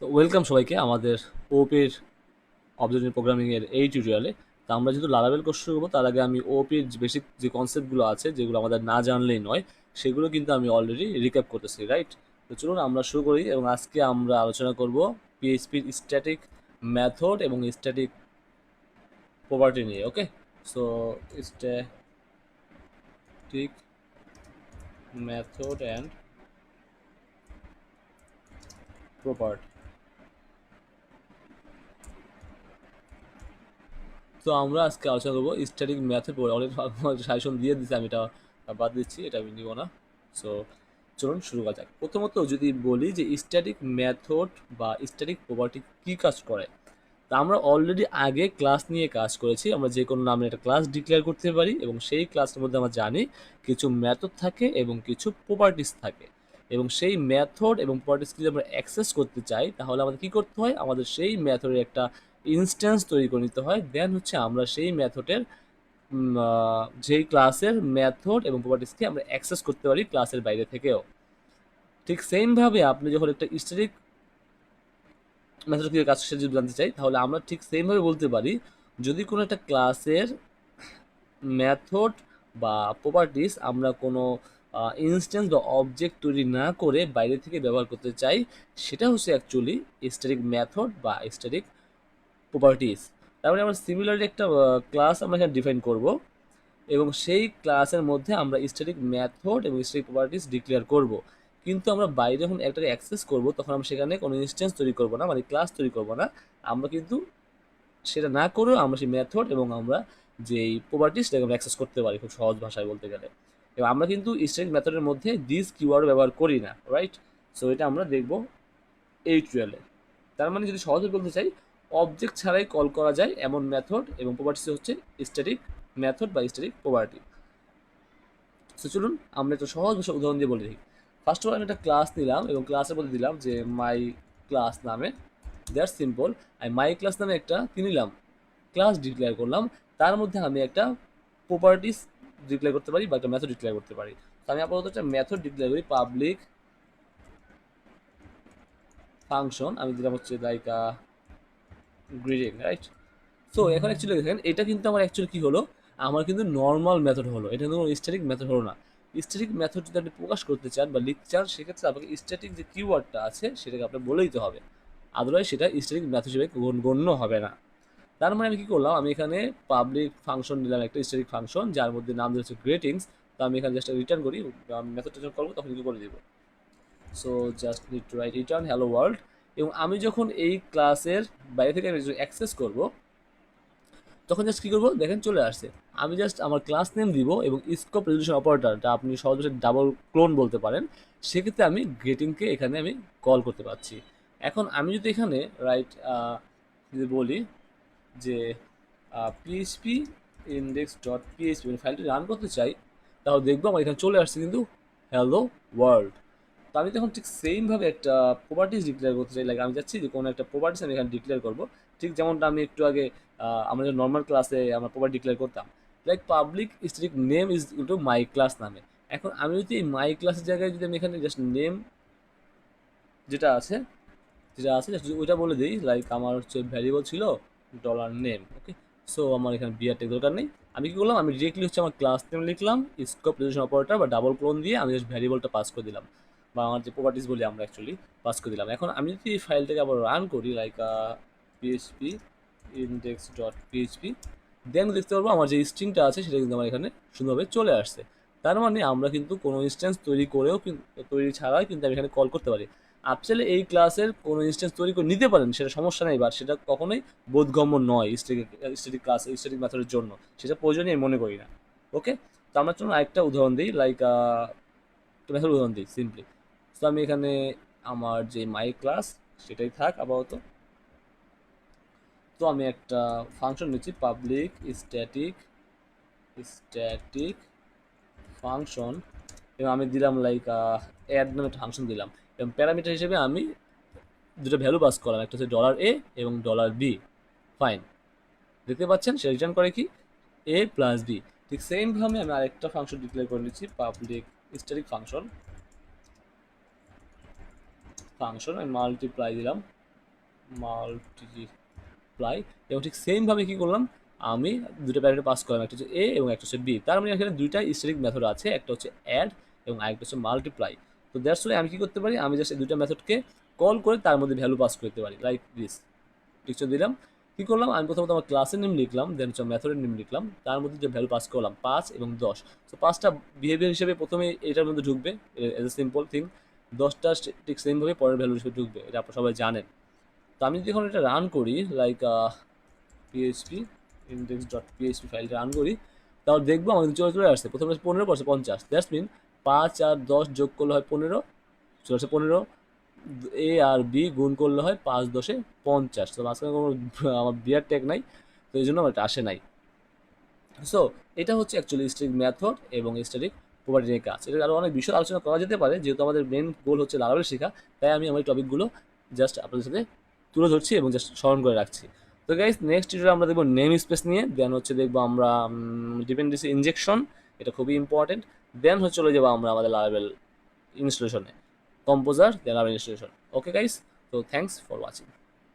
তো ওয়েলকাম সবাইকে আমাদের ওপির অবজেক্টিভ প্রোগ্রামিংয়ের এই টিউটোরিয়ালে তো আমরা যেহেতু লারাবেল কোর্স শুরু করব, তার আগে আমি ওপির বেসিক যে কনসেপ্টগুলো আছে, যেগুলো আমাদের না জানলেই নয়, সেগুলো কিন্তু আমি অলরেডি রিক্যাপ করতেছি রাইট তো চলুন আমরা শুরু করি এবং আজকে আমরা আলোচনা করব পিএইচপির স্ট্যাটিক মেথড এবং স্ট্যাটিক প্রপার্টি নিয়ে okay so static method and property তো আমরা আজকে আলোচনা করব স্ট্যাটিক ম্যাথের পরে। অনেক সাজেশন দিয়ে দিচ্ছে আমি, এটা বাদ দিচ্ছি, এটা আমি নিব না। সো চলুন শুরু করা যাক। প্রথমত যদি বলি যে স্ট্যাটিক মেথড বা স্ট্যাটিক প্রপার্টি কী কাজ করে? তা আমরা অলরেডি আগে ক্লাস নিয়ে কাজ করেছি। আমরা যে কোনো নামে একটা ক্লাস ডিক্লেয়ার করতে পারি এবং সেই ক্লাসের মধ্যে আমরা জানি কিছু মেথড থাকে এবং কিছু প্রপার্টিস থাকে। এবং সেই মেথড এবং প্রপার্টিস যদি আমরা অ্যাক্সেস করতে চাই, তাহলে আমাদের কী করতে হয়? আমাদের সেই মেথডের একটা ইনস্ট্যান্স তৈরি করে নিতে হয় দেন হচ্ছে আমরা সেই মেথডের যেই ক্লাসের মেথড এবং প্রপার্টিসকে আমরা অ্যাক্সেস করতে পারি ক্লাসের বাইরে থেকেও। ঠিক সেমভাবে আপনি যখন একটা স্ট্যাটিক মেথড কীভাবে কাজ সেটা যদি জানতে চাই, তাহলে আমরা ঠিক সেমভাবে বলতে পারি, যদি কোনো একটা ক্লাসের মেথড বা প্রপার্টিস আমরা কোনো ইনস্ট্যান্স বা অবজেক্ট তৈরি না করে বাইরে থেকে ব্যবহার করতে চাই, সেটা হচ্ছে অ্যাকচুয়ালি স্ট্যাটিক মেথড বা স্ট্যাটিক প্রপার্টিস তারপরে আমরা সিমিলারলি একটা ক্লাস আমরা এখানে ডিফাইন করব এবং সেই ক্লাসের মধ্যে আমরা স্ট্যাটিক ম্যাথড এবং স্ট্যাটিক প্রপার্টিস ডিক্লেয়ার করব। কিন্তু আমরা বাইরে যখন একটাকে অ্যাক্সেস করব, তখন আমরা সেখানে কোনো ইনস্ট্যান্স তৈরি করব না মানে ক্লাস তৈরি করব না। আমরা কিন্তু সেটা না করেও আমরা সেই ম্যাথড এবং আমরা যেই প্রপার্টিস সেটাকে আমরা অ্যাক্সেস করতে পারি খুব সহজ ভাষায় বলতে গেলে। এবং আমরা কিন্তু স্ট্যাটিক ম্যাথডের মধ্যে দিস কিওয়ার্ড ব্যবহার করি না রাইট সো এটা আমরা দেখব এই টুয়েলে তার মানে যদি সহজে বলতে চাই অবজেক্ট ছাড়াই কল করা যায় এমন মেথড এবং প্রপার্টিস হচ্ছে স্ট্যাটিক মেথড বা স্ট্যাটিক প্রপার্টি সো চলুন আমরা একটা সহজ ভাষা উদাহরণ দিয়ে বলে দিই ফার্স্ট অফ অল আমি একটা ক্লাস নিলাম এবং ক্লাসের মধ্যে দিলাম যে মাই ক্লাস নামে। দ্যাট সিম্পল আমি মাই ক্লাস নামে একটা কি নিলাম ক্লাস ডিক্লেয়ার করলাম। তার মধ্যে আমি একটা প্রপার্টিস ডিক্লেয়ার করতে পারি বা একটা মেথড ডিক্লেয়ার করতে পারি। তো আমি আপাতত একটা মেথড ডিক্লেয়ার করি পাবলিক ফাংশন আমি দিলাম হচ্ছে লাইক গ্রিডিং রাইট সো এখন অ্যাকচুয়ালি দেখেন এটা কিন্তু আমার অ্যাকচুয়ালি কী হলো? আমার কিন্তু নর্মাল মেথড হলো। এটা কিন্তু স্ট্যাটিক মেথড হলো না। স্ট্যাটিক মেথড যদি আপনি প্রকাশ করতে চান বা লিখতে চান সেক্ষেত্রে আপনাকে স্ট্যাটিক যে কিওয়ার্ডটা আছে সেটাকে আপনার বলে দিতে হবে। আদারওয়াইজ সেটা স্ট্যাটিক মেথড হিসেবে গণ্য হবে না। তার মানে আমি কী করলাম? আমি এখানে পাবলিক ফাংশন দিলাম একটা স্ট্যাটিক ফাংশন যার মধ্যে নাম দিয়েছে গ্রেটিংস তো আমি এখানে জাস্ট রিটার্ন করি মেথডটা যখন করব তখন কি করে দেবো। So just need to write return hello world এবং আমি যখন এই ক্লাসের বাইরে থেকে আমি অ্যাক্সেস করব, তখন জাস্ট কী করব? দেখেন চলে আসছে। আমি জাস্ট আমার ক্লাস নেম দিব এবং স্কোপ রেজলিউশন অপারেটরটা আপনি সহজে ডাবল ক্লোন বলতে পারেন। সেক্ষেত্রে আমি গ্রেটিংকে এখানে আমি কল করতে পারছি। এখন আমি যদি এখানে রাইট যদি বলি যে পিএইচপি ইন্ডেক্স ডট পিএইচপি ফাইলটি রান করতে চাই, তাহলে দেখব আমার এখানে চলে আসছে কিন্তু হ্যালো ওয়ার্ল্ড তো আমি তখন ঠিক সেমভাবে একটা প্রপার্টিস ডিক্লেয়ার করতে চাই লাইক আমি চাচ্ছি যে কোনো একটা প্রপার্টিস আমি এখানে ডিক্লেয়ার করব। ঠিক যেমনটা আমি একটু আগে আমাদের নর্মাল ক্লাসে আমরা প্রপার্টি ডিক্লেয়ার করতাম। Like public string name is to my class নামে। এখন আমি যদি এই মাই ক্লাসের জায়গায় যদি আমি এখানে জাস্ট নেম যেটা আছে যেটা আছে জাস্ট ওইটা বলে দিই লাইক আমার হচ্ছে ভ্যারিয়েবল ছিল ডলার নেম ওকে সো আমার এখানে বিয়ার টেক দরকার নেই। আমি কী করলাম? আমি ডিরেক্টলি হচ্ছে আমার ক্লাস নেম লিখলাম স্কোপ রেজুলেশন অপারেটর বা ডাবল ক্লোন দিয়ে আমি জাস্ট ভ্যারিয়েবলটা পাস করে দিলাম। বা আমার যে প্রপার্টিস বলি আমরা অ্যাকচুয়ালি পাস করে দিলাম। এখন আমি যদি এই ফাইলটাকে আবার রান করি like PHP index dot PHP then দেখতে পারব আমার যে স্ট্রিংটা আছে, সেটা কিন্তু আমার এখানে সুন্দরভাবে চলে আসছে। তার মানে আমরা কিন্তু কোনো ইনস্ট্যান্স তৈরি করেও তৈরি ছাড়াই কিন্তু আমি এখানে কল করতে পারি। আপনি এই ক্লাসের কোনো ইনস্ট্যান্স তৈরি করে নিতে পারেন, সেটা সমস্যা নেই বা সেটা কখনোই বোধগম্য নয় স্টেটিক স্টেটিক ক্লাস স্টেটিক মেথডের জন্য। সেটা প্রয়োজনীয় আমি মনে করি না। ওকে তো আমরা জন্য আরেকটা উদাহরণ দিই লাইক মেথড উদাহরণ দিই সিম্পলি তো আমি এখানে আমার যে মাই ক্লাস সেটাই থাক আপাতত। তো আমি একটা ফাংশন নিচ্ছি পাবলিক স্ট্যাটিক স্ট্যাটিক ফাংশন এবং আমি দিলাম লাইক অ্যাড নামে একটা ফাংশন দিলাম। এবং প্যারামিটার হিসেবে আমি দুটো ভ্যালু পাস করলাম, একটা হচ্ছে ডলার এ এবং ডলার বি ফাইন দেখতে পাচ্ছেন, সে রিটার্ন করে কি? এ প্লাস বি ঠিক সেমভাবে আমি আরেকটা ফাংশন ডিক্লেয়ার করে নিচ্ছি পাবলিক স্ট্যাটিক ফাংশন ফাংশন আমি মাল্টিপ্লাই দিলাম। মাল্টিপ্লাই এবং ঠিক সেমভাবে কী করলাম? আমি দুটো প্যাকেটে পাস করলাম, একটা হচ্ছে এ এবং একটা হচ্ছে বি তার মানে এখানে দুইটা স্টেটিক মেথড আছে, একটা হচ্ছে অ্যাড এবং আরেকটা হচ্ছে মাল্টিপ্লাই তো দ্যাটস ওয়াই আমি কী করতে পারি? আমি জাস্ট এই দুইটা মেথডকে কল করে তার মধ্যে ভ্যালু পাস করতে পারি। লাইক দিস টিকচার দিলাম। কী করলাম? আমি প্রথমত আমার ক্লাসের নেম লিখলাম দেন হচ্ছে মেথডের নেম লিখলাম। তার মধ্যে যে ভ্যালু পাস করলাম, পাঁচ এবং দশ। তো পাঁচটা বিহেভিয়ার হিসেবে প্রথমে এটার মধ্যে ঢুকবে। এজ এ সিম্পল থিং দশটা ঠিক সেমভাবে পরের ভ্যালু হিসেবে ঢুকবে, এটা আপনারা সবাই জানেন। তো আমি যদি এখন এটা রান করি like PHP index dot PHP ফাইলটা রান করি, তাহলে দেখব আমাদের চলে চলে আসছে। প্রথমে পনেরো পড়ছে পঞ্চাশ। দ্যাটস মিন পাঁচ আর দশ যোগ করলে হয় পনেরো, চলে আসছে পনেরো। এ আর বি গুণ করলে হয় পাঁচ দশে পঞ্চাশ। তো মাঝখানে কোনো আমার বিয়ার ট্যাগ নাই, তো এই জন্য আমার এটা আসে নাই। সো এটা হচ্ছে অ্যাকচুয়ালি স্ট্রিক মেথড এবং স্ট্যাটিক প্রপার্টি নিয়ে কাজ। এটা আরও অনেক বিষয় আলোচনা করা যেতে পারে, যেহেতু আমাদের মেন গোল হচ্ছে লাগাবেল শেখা, তাই আমি আমার টপিকগুলো জাস্ট আপনাদের সাথে তুলে ধরছি এবং জাস্ট স্মরণ করে রাখছি। তো গাইজ নেক্সট ভিডিও আমরা দেখব নেম স্পেস নিয়ে দেন হচ্ছে দেখব আমরা ডিপেন্ডেন্সি ইনজেকশন এটা খুবই ইম্পর্টেন্ট দেন হচ্ছে চলে যাব আমরা আমাদের লাগাবেল ইনস্টলেশনে কম্পোজার দেন লাগাবেল ইনস্টলেশন ওকে গাইজ তো থ্যাংকস ফর ওয়াচিং